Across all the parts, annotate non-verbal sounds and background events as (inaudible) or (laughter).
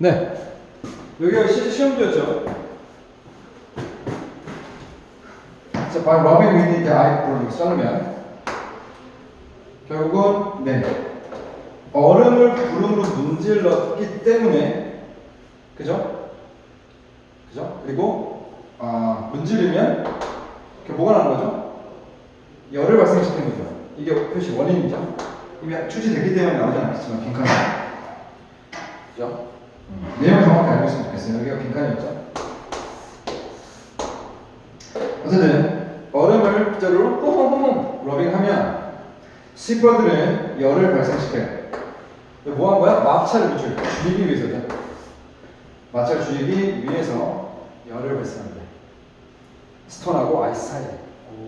네. 여기가 시험지였죠. By rubbing with the eye 를 썰면 결국은 네. 얼음을 구름으로 문질렀기 때문에 그죠? 그죠? 그리고 아, 문지르면 그 뭐가 나는 거죠? 열을 발생시키는 거죠. 이게 표시 원인이죠. 이미 출시됐기 때문에 나오지 않겠지만 빈칸 그죠? 내용 정확히 알고 있으면 좋겠어요. 여기가 빈칸이었죠. 어쨌든 얼음을 빗자루로 뽀뽀뽀뽀 러빙하면 시퍼들은 열을 발생시켜요. 뭐 한 거야? 마찰을 줄 줄이기 위해서죠. 마찰 줄이기 위해서 열을 발생합니다. 스톤하고 아이스 사이에.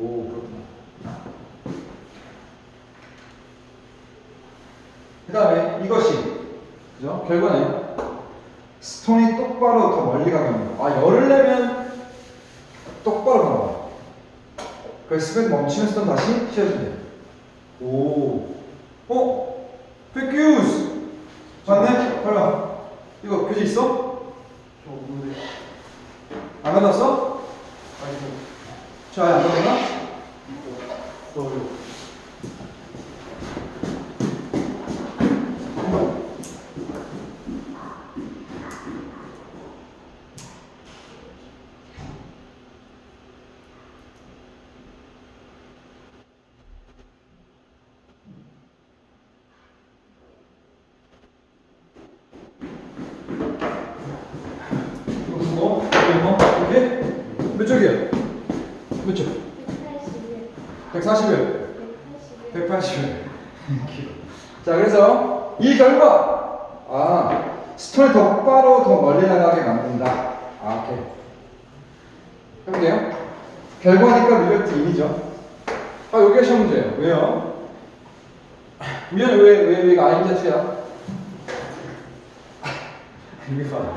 오 그렇구나. 그 다음에 이것이 그죠? 결과는 스톤이 똑바로 더 멀리 가게 합니다. 아 열을 내면 똑바로 가는 거야. 그래서 스펙 멈추면 스톤 다시 쉬어준대. 오. 어? 백규스! 맞네? 빨라. 이거 교재 있어? 안 가져왔어? 저 아예 안 가져왔나? 이거 뭐? 이거 뭐? 이렇게? 몇 쪽이에요? 몇 쪽? 141. 181. (laughs) 자, 그래서 이 결과, 아, 스톤을 똑바로 더 멀리 나가게 만든다. 아, 오케이. 해볼게요. 결과니까 리얼트 인이죠. 아, 여기가 시험 문제예요. 왜요? 미안해, 왜, 왜, 왜 이거 아닌 자체야? (laughs) 이거 봐.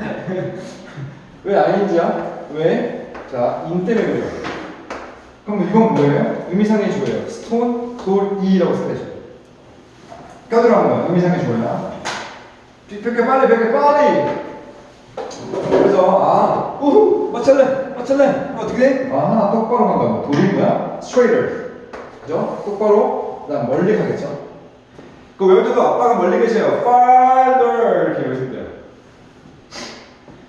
왜 아닌지야? 왜? 자, 인 때문에 그래요. 그럼 이건 뭐예요? 의미상의 주어예요. 스톤, 돌, 이라고 써야죠. 껴들어간 거야. 의미상의 조야. 벽에 빨리, 벽에 빨리! 그래서, 아, 우후! 맞찰래! 맞찰래! 어떻게 돼? 아 똑바로 간다고. 돌인 거야? straighter. 그죠? 똑바로, 그 다음 멀리 가겠죠? 그 외울 때도 아빠가 멀리 계세요. farther! 이렇게 외우시면 돼요.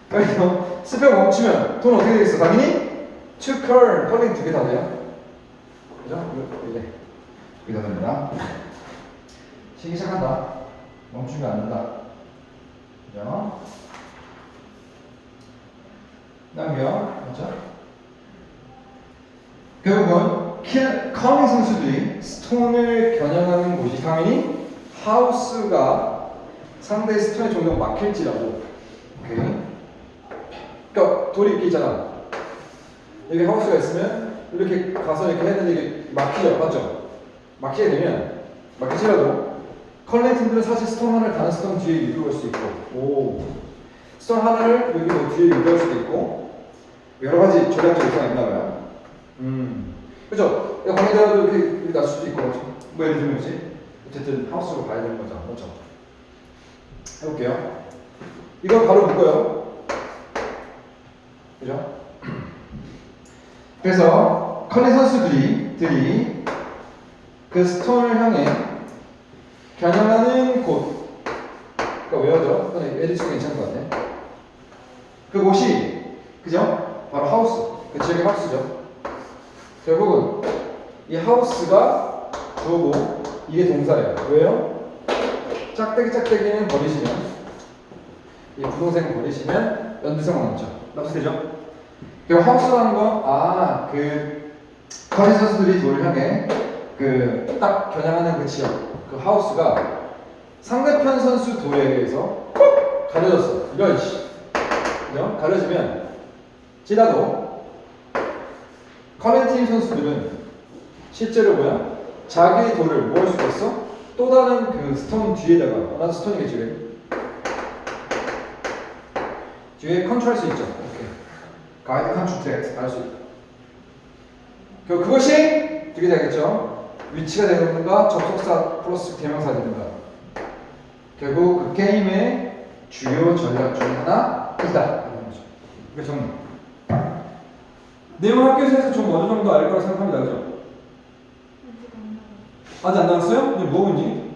그래서 스펙 멈추면 돈 어떻게 되겠어? 당연히 to curl, 컬링 두개 다 돼요. 그죠? 이제 여기다 됩니다. 쉬기 시작한다. 멈추면 안 된다. 그죠? 남겨. 맞죠? 결국은 킬, 커밍 선수들이 스톤을 겨냥하는 곳이 당연히 하우스가 상대 스톤에 종종 막힐지라고. 오케이. 그러니까 돌이 이렇게 있잖아. 여기 하우스가 있으면 이렇게 가서 이렇게 했는데 이게 막히죠, 맞죠? 막히게 되면 막히지라도 컬렉 팀들은 사실 스톤 하나를 다른 스톤 뒤에 유도할 수 있고, 오, 스톤 하나를 여기 뭐 뒤에 유도할 수도 있고 여러 가지 전략적 요소가 있나 봐요. 음, 그죠? 관계자도 이렇게, 이렇게 날 수도 있고, 뭐 예를 들면 이제 어쨌든 하우스로 가야 되는 거죠, 그렇죠? 해볼게요. 이건 바로 묶어요. 그죠? (clears throat) 그래서 커리 선수들이 들이 그 스톤을 향해 겨냥하는 곳. 그러니까. 근데 애들 치고 괜찮은 것 같아. 그 곳이 그죠? 바로 하우스. 그 지역의 하우스죠. 결국은 이 하우스가 주어고 이게 동사예요. 왜요? 짝대기 짝대기는 버리시면 이 부동생을 버리시면 연두성 남죠. 납치되죠? 그 하우스라는 건, 아, 그, 커리 선수들이 돌 향해, 그, 딱 겨냥하는 그 지역, 그 하우스가 상대편 선수 돌에 의해서 가려졌어. 이런, 씨. 그죠? 가려지면, 지나도, 커렌팀 선수들은 실제로 뭐야? 자기 돌을 뭐할 수가 있어? 또 다른 그 스톤 뒤에다가, 어, 나도 스톤이겠지, 그래? 뒤에 컨트롤 수 있죠. 가이드 컨트랙트 할수 있다. 그 그것이 어떻게 되겠죠? 위치가 되는가 접속사 플러스 대명사 되는가. 결국 그 게임의 주요 전략 중 하나 이다. 이런 거죠. 이거 정리. 내용 학교에서 좀 어느 정도 알 거라 생각합니다. 그죠? 아직 안 나왔어요? 이제 뭐 본지?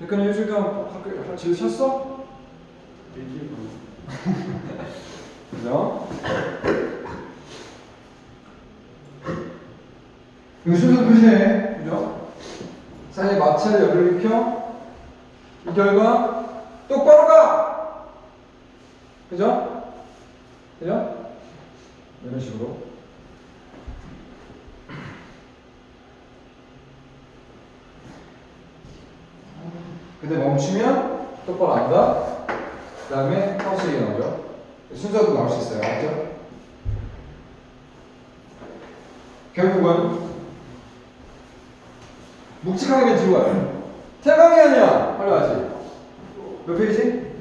백근은 일주일간 학교 집에 쉬었어? 그죠? 순서 표시해. 그죠? 사이에 마찰 열을 입혀 이 결과 똑바로 가! 그죠? 그죠? 이런 식으로 근데 멈추면 똑바로 안 가. 그 다음에 하우스 얘기 나오죠. 순서도 나올 수 있어요. 알죠? 결국은 묵직하게 맨 뒤로 가요. 태강이 아니야. 빨리 가지. 몇 페이지?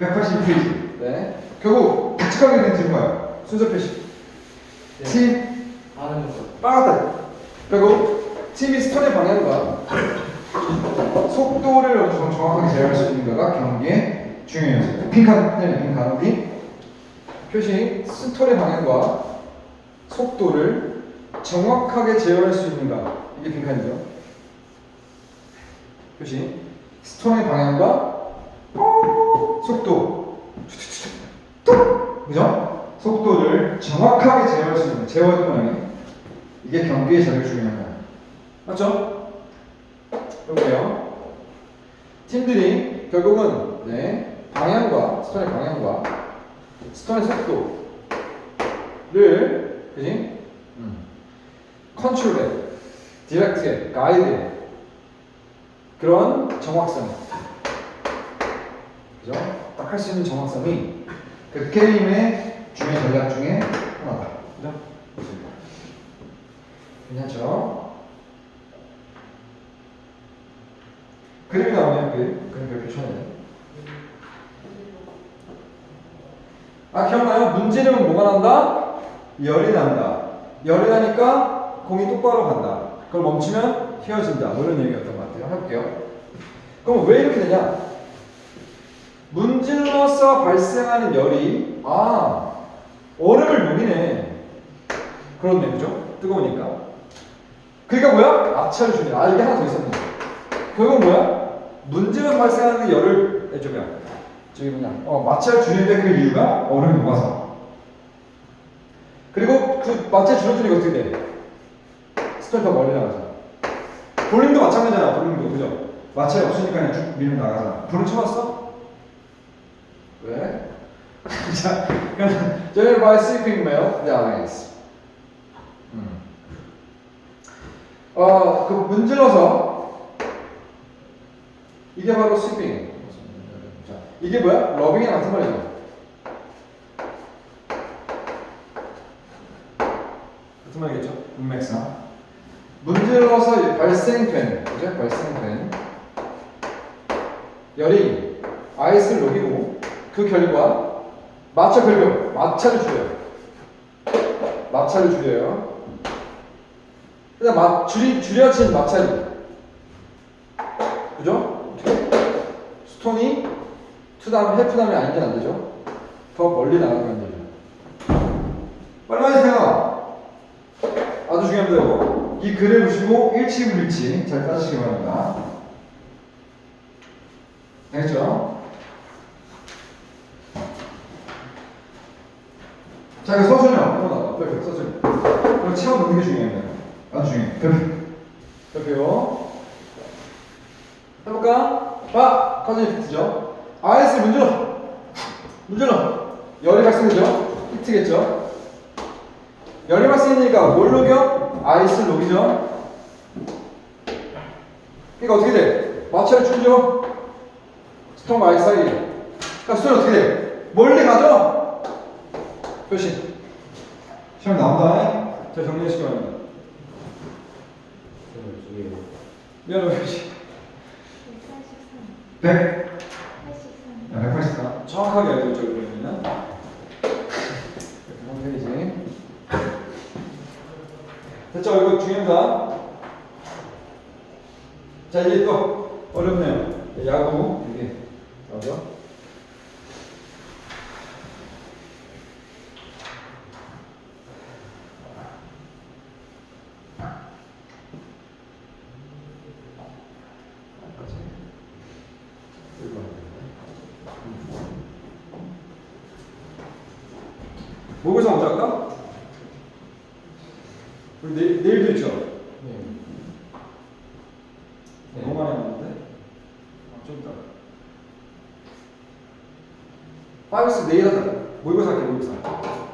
180페이지. 네. 결국 묵직하게 맨 뒤로 가요. 순서 표시. 팀 빨갛다. 결국 팀이 스턴의 방향과 속도를 정도 정확하게 제어할 수 있는가가 경기의 중요한 요소. 핑크는 네, 핑크는 우리 표시 스턴의 방향과 속도를 정확하게 제어할 수 있는가 이게 빈칸이죠. 표시 스톤의 방향과 속도 그죠? 속도를 정확하게 제어할 수 있는 제어 방향 이게 제일 중요한 거야. 맞죠? 여보세요. 팀들이 결국은 네, 방향과 스톤의 방향과 스톤의 속도를 그지? 음. 컨트롤해, 디렉트해, 가이드해 그런 정확성 그죠? 딱 할 수 있는 정확성이 그 게임의 중요 전략 중에 하나다 그죠? 괜찮죠? 그림이 나오네요 쳐내네 아 기억나요? 문제는 뭐가 난다? 열이 난다. 열이 나니까 공이 똑바로 간다. 그걸 멈추면 휘어진다. 뭐 이런 얘기였던 것 같아요. 해볼게요. 그럼 왜 이렇게 되냐? 문질러서 발생하는 열이 아 얼음을 녹이네. 그렇네, 그죠? 뜨거우니까. 그러니까 뭐야? 마찰을 주네. 아 이게 하나 더 있었네. 결국 뭐야? 문질러 발생하는 열을 에, 저기야. 저기 뭐냐? 어 마찰 주는데 그 이유가 얼음이 녹아서. 그리고 그 마찰 줄어드니까 어떻게 돼? 스톤이 더 멀리 나가잖아. 볼링도 마찬가지잖아, 볼링도. 그죠? 마찰이 없으니까 그냥 쭉 밀고 나가잖아. 볼링 쳐봤어? 왜? (laughs) 자, 그럼 general by sweeping male eyes. 음. 어, 그 문질러서 이게 바로 sweeping. 자, 이게 뭐야? 러빙이랑 같은 말이죠. 같은 말이겠죠? 문맥상. 문질러서 발생된, 그죠? 발생된 열이 아이스를 녹이고 그 결과 마찰 결국 마찰을 줄여요. 마찰을 줄여요. 그냥 마, 줄이, 줄여진 마찰이. 그죠? 어떻게? 스톤이 투담, 해프담이 아니긴 안 되죠? 더 멀리 나가게 만들죠. 빨리 많이 생각! 아주 중요합니다, 이거. 이 글을 보시고 일치불일치 잘 따지시기 바랍니다. 알겠죠? 자, 이거 서술형. 한번 나와. 서술형. 그럼 채워 넣는 게 중요합니다. 아주 중요해. 별표. 별표. 해볼까? 봐! 커즈 히트죠? 아이스 문질러! 문질러! 열이 발생되죠? 히트겠죠? 열이 발생되니까 뭘 녹여? 아이스를 녹이죠? 그러니까 어떻게 돼? 마찰을 줄죠? 스톰 아이스 사이. 그러니까 수는 어떻게 돼? 멀리 가죠? 표시. 시험 나온다. 자, 정리해주시기 바랍니다. 미안해, 표시. 100. 184. 정확하게 알고 있죠, 그러면은. 이렇게 페이지. 됐죠? 이거 중요합니다. 자 이제 또 어렵네요. 야구 이게 맞아? 모의고사 먼저 할까? 우리 내, 내일도 있죠? 네. 너무 많이 남았는데? 아, 좀 이따. 파이브스 내일 하자. 모의고사 할게, 모의고사.